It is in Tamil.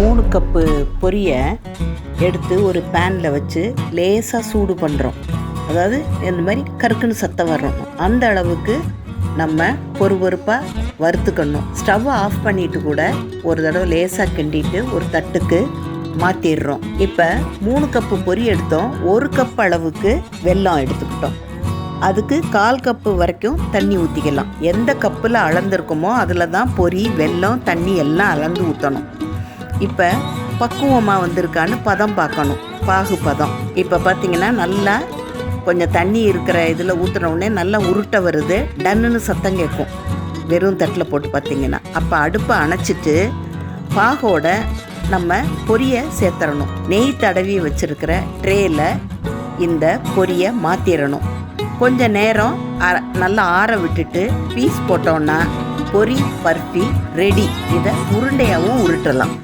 மூணு கப்பு பொரியை எடுத்து ஒரு பேனில் வச்சு லேசாக சூடு பண்ணுறோம் அதாவது இந்த மாதிரி கருக்குன்னு சத்தம் வரும் அந்த அளவுக்கு நம்ம பொறுப்பொறுப்பாக வறுத்துக்கணும். ஸ்டவ்வை ஆஃப் பண்ணிட்டு கூட ஒரு தடவை லேசாக கிண்டிட்டு ஒரு தட்டுக்கு மாற்றிடுறோம் இப்போ மூணு கப்பு பொரி எடுத்தோம். ஒரு கப் அளவுக்கு வெல்லம் எடுத்துக்கிட்டோம். அதுக்கு கால் கப்பு வரைக்கும் தண்ணி ஊற்றிக்கலாம் எந்த கப்பில் அளந்துருக்குமோ அதில் தான் பொரி வெல்லம் தண்ணி எல்லாம் அளந்து ஊற்றணும் இப்போ பக்குவமாக வந்திருக்கான்னு பதம் பார்க்கணும். பாகு பதம். இப்போ பார்த்தீங்கன்னா நல்லா கொஞ்சம் தண்ணி இருக்கிற இதில் ஊற்றுன உடனே நல்லா உருட்டை வருது. டன்னுன்னு சத்தம் கேட்கும். வெறும் தட்டில் போட்டு பார்த்தீங்கன்னா அப்போ அடுப்பை அணைச்சிட்டு பாகோட நம்ம பொரியை சேர்த்துறணும் நெய் தடவி வச்சிருக்கிற ட்ரேயில் இந்த பொரியை மாற்றிடணும் கொஞ்ச நேரம் அர நல்லா ஆற விட்டுட்டு பீஸ் போட்டோன்னா பொரி பர்ஃபி ரெடி இதை உருண்டையாகவும் உருட்டலாம்.